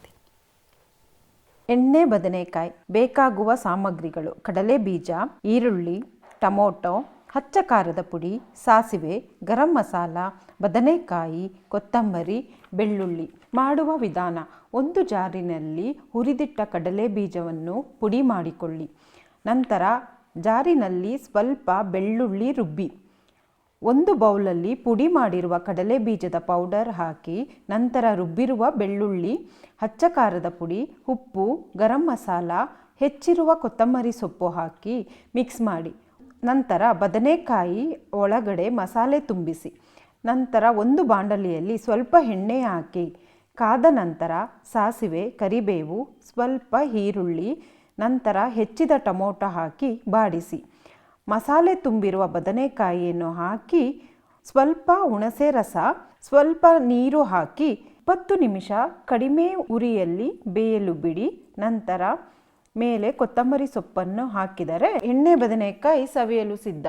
Speaker 1: ಎಣ್ಣೆ, ಬದನೆಕಾಯಿ, ಬೇಕಾಗುವ ಸಾಮಗ್ರಿಗಳು, ಕಡಲೆ ಬೀಜ, ಈರುಳ್ಳಿ, ಟೊಮೊಟೊ, ಹಚ್ಚ ಖಾರದ ಪುಡಿ, ಸಾಸಿವೆ, ಗರಂ ಮಸಾಲ, ಬದನೆಕಾಯಿ, ಕೊತ್ತಂಬರಿ, ಬೆಳ್ಳುಳ್ಳಿ ಮಾಡುವ ವಿಧಾನ. ಒಂದು ಜಾರಿನಲ್ಲಿ ಹುರಿದಿಟ್ಟ ಕಡಲೆ ಬೀಜವನ್ನು ಪುಡಿ ಮಾಡಿಕೊಳ್ಳಿ. ನಂತರ ಜಾರಿನಲ್ಲಿ ಸ್ವಲ್ಪ ಬೆಳ್ಳುಳ್ಳಿ ರುಬ್ಬಿ. ಒಂದು ಬೌಲಲ್ಲಿ ಪುಡಿ ಮಾಡಿರುವ ಕಡಲೆ ಬೀಜದ ಪೌಡರ್ ಹಾಕಿ ನಂತರ ರುಬ್ಬಿರುವ ಬೆಳ್ಳುಳ್ಳಿ ಹಚ್ಚ ಖಾರದ ಪುಡಿ, ಉಪ್ಪು, ಗರಂ ಮಸಾಲ, ಹೆಚ್ಚಿರುವ ಕೊತ್ತಂಬರಿ ಸೊಪ್ಪು ಹಾಕಿ ಮಿಕ್ಸ್ ಮಾಡಿ. ನಂತರ ಬದನೆಕಾಯಿ ಒಳಗಡೆ ಮಸಾಲೆ ತುಂಬಿಸಿ. ನಂತರ ಒಂದು ಬಾಂಡಲಿಯಲ್ಲಿ ಸ್ವಲ್ಪ ಎಣ್ಣೆ ಹಾಕಿ. ಕಾದ ನಂತರ ಸಾಸಿವೆ, ಕರಿಬೇವು, ಸ್ವಲ್ಪ ಈರುಳ್ಳಿ, ನಂತರ ಹೆಚ್ಚಿದ ಟೊಮೊಟೊ ಹಾಕಿ ಬಾಡಿಸಿ. ಮಸಾಲೆ ತುಂಬಿರುವ ಬದನೆಕಾಯಿಯನ್ನು ಹಾಕಿ ಸ್ವಲ್ಪ ಹುಣಸೆ ರಸ, ಸ್ವಲ್ಪ ನೀರು ಹಾಕಿ ಇಪ್ಪತ್ತು ನಿಮಿಷ ಕಡಿಮೆ ಉರಿಯಲ್ಲಿ ಬೇಯಲು ಬಿಡಿ. ನಂತರ ಮೇಲೆ ಕೊತ್ತಂಬರಿ ಸೊಪ್ಪನ್ನು ಹಾಕಿದರೆ ಎಣ್ಣೆ ಬದನೆಕಾಯಿ ಸವಿಯಲು ಸಿದ್ಧ.